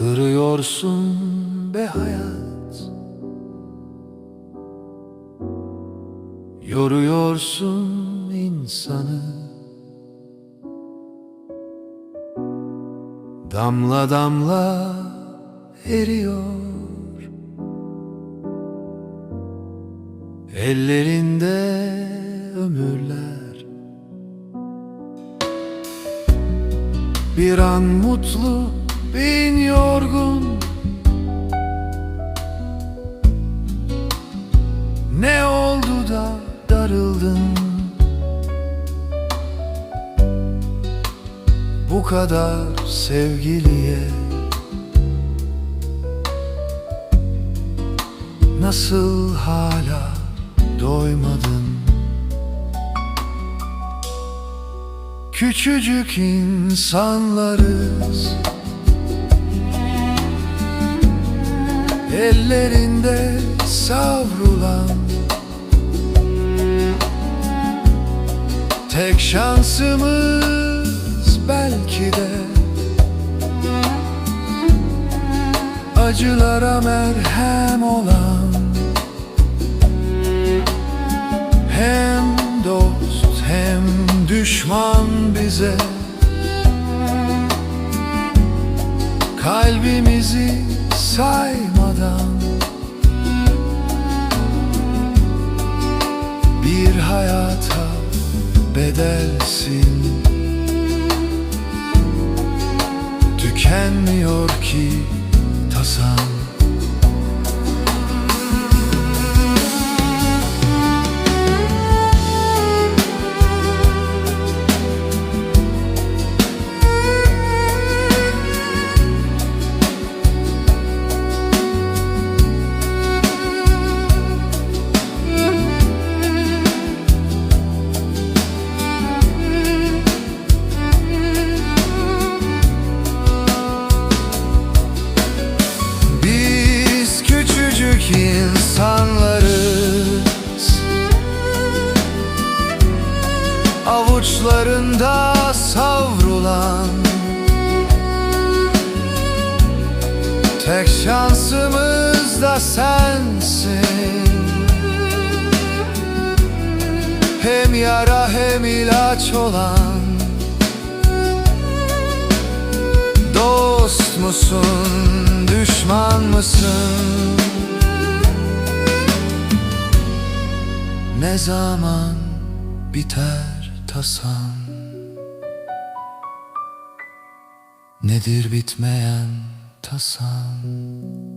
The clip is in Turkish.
Yoruyorsun be hayat. Yoruyorsun insanı. Damla damla eriyor. Ellerinde ömürler. Bir an mutlu, bin yorgun. Ne oldu da darıldın? Bu kadar sevgiliye Nasıl hala doymadın? Küçücük insanlarız Ellerinde savrulan Tek şansımız belki de Acılara merhem olan Hem dost hem düşman bize Kalbimizi saymadan Bir hayata bedelsin. Tükenmiyor ki tasan Avuçlarında savrulan Tek şansımız da sensin Hem yara hem ilaç olan Dost musun, düşman mısın? Ne zaman biter tasan? Nedir bitmeyen tasan?